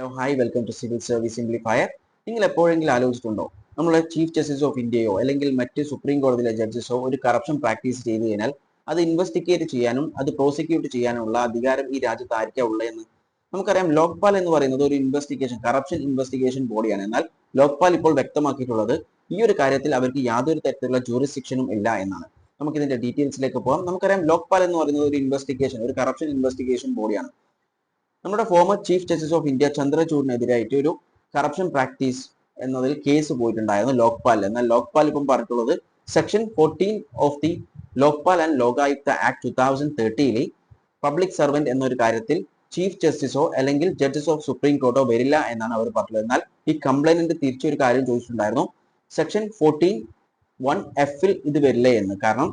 Hi welcome to civil service simplifier നിങ്ങൾ എപ്പോഴെങ്കിലും ആലോചിച്ചിട്ടുണ്ടോ? നമ്മളെ ചീഫ് ജസ്റ്റിസ് ഓഫ് ഇന്ത്യയോ അല്ലെങ്കിൽ മറ്റ് സുപ്രീം കോടതിയിലെ ജഡ്ജസോ ഒരു കറപ്ഷൻ പ്രാക്ടീസ് ചെയ്തു കഴിഞ്ഞാൽ അത് ഇൻവെസ്റ്റിഗേറ്റ് ചെയ്യാനും അത് പ്രോസിക്യൂട്ട് ചെയ്യാനുമുള്ള അധികാരം ഈ രാജ്യത്ത് ആയിരിക്കാം ഉള്ളതെന്ന് നമുക്കറിയാം. ലോക്പാൽ എന്ന് പറയുന്നത് ഒരു ഇൻവെസ്റ്റിഗേഷൻ കറപ്ഷൻ ഇൻവെസ്റ്റിഗേഷൻ ബോഡിയാണ് എന്നാൽ ലോക്പാൽ ഇപ്പോൾ വ്യക്തമാക്കിയിട്ടുള്ളത് ഈ ഒരു കാര്യത്തിൽ അവർക്ക് യാതൊരു തരത്തിലുള്ള ജൂറിസ്ഡിക്ഷനും ഇല്ല എന്നാണ്. നമുക്ക് ഇതിന്റെ ഡീറ്റെയിൽസിലേക്ക് പോകാം നമുക്കറിയാം ലോക്പാൽ എന്ന് പറയുന്നത് ഒരു ഇൻവെസ്റ്റിഗേഷൻ ഒരു കറപ്ഷൻ ഇൻവെസ്റ്റിഗേഷൻ ബോഡിയാണ് നമ്മുടെ former chief justice of India ചന്ദ്രചൂഡിനെതിരായിട്ട് ഒരു കറപ്ഷൻ പ്രാക്ടീസ് എന്നതിൽ കേസ് പോയിട്ടുണ്ടായിരുന്നു ലോക്പാൽ എന്നാൽ ലോക്പാൽ ഇപ്പം പറഞ്ഞിട്ടുള്ളത് section fourteen of the Lokpal and Lokayukta act two thousand തേർട്ടിയിലെ public servant എന്നൊരു കാര്യത്തിൽ ചീഫ് ജസ്റ്റിസോ അല്ലെങ്കിൽ ജഡ്ജസ് ഓഫ് സുപ്രീം കോർട്ടോ വരില്ല എന്നാണ് അവർ പറഞ്ഞത് എന്നാൽ ഈ കംപ്ലൈനന്റ് തിരിച്ചൊരു കാര്യം ചോദിച്ചിട്ടുണ്ടായിരുന്നു. സെക്ഷൻ ഫോർട്ടീൻ വൺ എഫിൽ ഇത് വരില്ലേ എന്ന്. കാരണം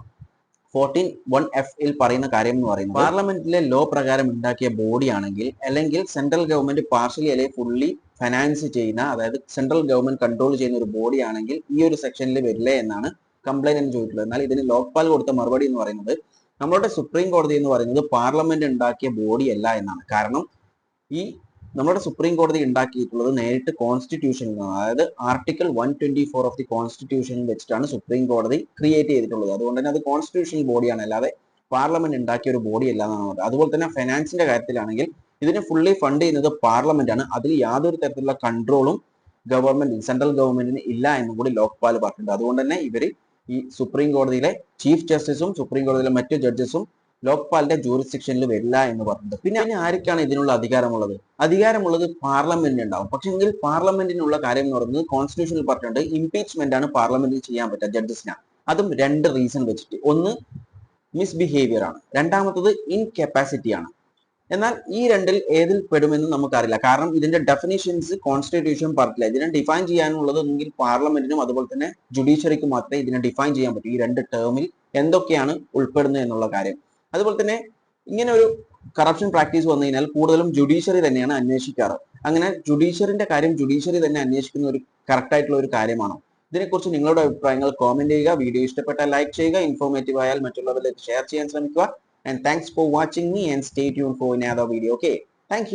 ഫോർട്ടീൻ വൺ എഫ് ൽ പറയുന്ന കാര്യം എന്ന് പറയുന്നത് പാർലമെന്റിലെ ലോ പ്രകാരം ഉണ്ടാക്കിയ ബോഡിയാണെങ്കിൽ അല്ലെങ്കിൽ സെൻട്രൽ ഗവൺമെന്റ് പാർഷ്യലി അല്ലെങ്കിൽ ഫുള്ളി ഫൈനാൻസ് ചെയ്യുന്ന അതായത് സെൻട്രൽ ഗവൺമെന്റ് കൺട്രോൾ ചെയ്യുന്ന ഒരു ബോഡിയാണെങ്കിൽ ഈ ഒരു സെക്ഷനിൽ വരില്ലേ എന്നാണ് കംപ്ലൈന്റ് ചോദിച്ചിട്ടുള്ളത് എന്നാൽ ഇതിന് ലോക്പാൽ കൊടുത്ത മറുപടി എന്ന് പറയുന്നത് നമ്മളുടെ സുപ്രീം കോടതി എന്ന് പറയുന്നത് പാർലമെന്റ് ഉണ്ടാക്കിയ ബോഡി അല്ല എന്നാണ്. കാരണം ഈ നമ്മുടെ സുപ്രീം കോടതി ഉണ്ടാക്കിയിട്ടുള്ളത് നേരിട്ട് കോൺസ്റ്റിറ്റ്യൂഷനിൽ നിന്നാണ് അതായത് article one twenty four of the കോൺസ്റ്റിറ്റ്യൂഷനിൽ വെച്ചിട്ടാണ് സുപ്രീം കോടതി ക്രിയേറ്റ് ചെയ്തിട്ടുള്ളത്. അതുകൊണ്ട് തന്നെ അത് കോൺസ്റ്റിറ്റ്യൂഷണൽ ബോഡിയാണ് അല്ലാതെ പാർലമെന്റ് ഉണ്ടാക്കിയ ഒരു ബോഡി അല്ല എന്നാണ് പറയുന്നത് അതുപോലെ തന്നെ ഫിനാൻസിന്റെ കാര്യത്തിലാണെങ്കിൽ ഇതിനെ ഫുള്ളി ഫണ്ട് ചെയ്യുന്നത് പാർലമെന്റ് ആണ്. അതിൽ യാതൊരു തരത്തിലുള്ള കൺട്രോളും ഗവൺമെന്റ് സെൻട്രൽ ഗവൺമെന്റിന് ഇല്ല എന്നും കൂടി ലോക്പാൽ പറഞ്ഞിട്ടുണ്ട്. അതുകൊണ്ട് തന്നെ ഇവർ ഈ സുപ്രീം കോടതിയിലെ ചീഫ് ജസ്റ്റിസും സുപ്രീം കോടതിയിലെ മറ്റു ജഡ്ജസും ലോക്പാലിന്റെ ജൂറിസ്ഡിക്ഷനിൽ വരില്ല എന്ന് പറഞ്ഞത് പിന്നെ അതിന് ആർക്കാണ് ഇതിനുള്ള അധികാരമുള്ളത്? അധികാരമുള്ളത് പാർലമെന്റിന് ഉണ്ടാവും പക്ഷെ എങ്കിൽ പാർലമെന്റിനുള്ള കാര്യം എന്ന് പറയുന്നത് കോൺസ്റ്റിറ്റ്യൂഷനിൽ പറഞ്ഞിട്ടുണ്ട് ഇംപീച്ച്മെന്റ് ആണ് പാർലമെന്റിൽ ചെയ്യാൻ പറ്റുക ജഡ്ജസിന് അതും രണ്ട് റീസൺ വെച്ചിട്ട്. ഒന്ന് മിസ്ബിഹേവിയർ ആണ്. രണ്ടാമത്തത് ഇൻകപ്പാസിറ്റി ആണ്. എന്നാൽ ഈ രണ്ടിൽ ഏതിൽ പെടുമെന്ന് നമുക്കറിയില്ല. കാരണം ഇതിന്റെ ഡെഫിനേഷൻസ് കോൺസ്റ്റിറ്റ്യൂഷൻ പറഞ്ഞില്ല ഇതിനെ ഡിഫൈൻ ചെയ്യാനുള്ളത് എങ്കിൽ പാർലമെന്റിനും അതുപോലെ തന്നെ ജുഡീഷ്യറിക്കും മാത്രമേ ഇതിനെ ഡിഫൈൻ ചെയ്യാൻ പറ്റൂ. ഈ രണ്ട് ടേമിൽ എന്തൊക്കെയാണ് ഉൾപ്പെടുന്നത് എന്നുള്ള കാര്യം. അതുപോലെ തന്നെ ഇങ്ങനെ ഒരു കറപ്ഷൻ പ്രാക്ടീസ് വന്നു കഴിഞ്ഞാൽ കൂടുതലും ജുഡീഷ്യറി തന്നെയാണ് അന്വേഷിക്കാറ്. അങ്ങനെ ജുഡീഷ്യറിന്റെ കാര്യം ജുഡീഷ്യറി തന്നെ അന്വേഷിക്കുന്ന ഒരു കറക്റ്റ് ആയിട്ടുള്ള ഒരു കാര്യമാണോ. ഇതിനെക്കുറിച്ച് നിങ്ങളുടെ അഭിപ്രായങ്ങൾ കോമെന്റ് ചെയ്യുക. വീഡിയോ ഇഷ്ടപ്പെട്ടാൽ ലൈക്ക് ചെയ്യുക. ഇൻഫോർമേറ്റീവ് ആയാൽ മറ്റുള്ളവരിലേക്ക് ഷെയർ ചെയ്യാൻ ശ്രമിക്കുക. And thanks for watching me and stay tune for another video okay thank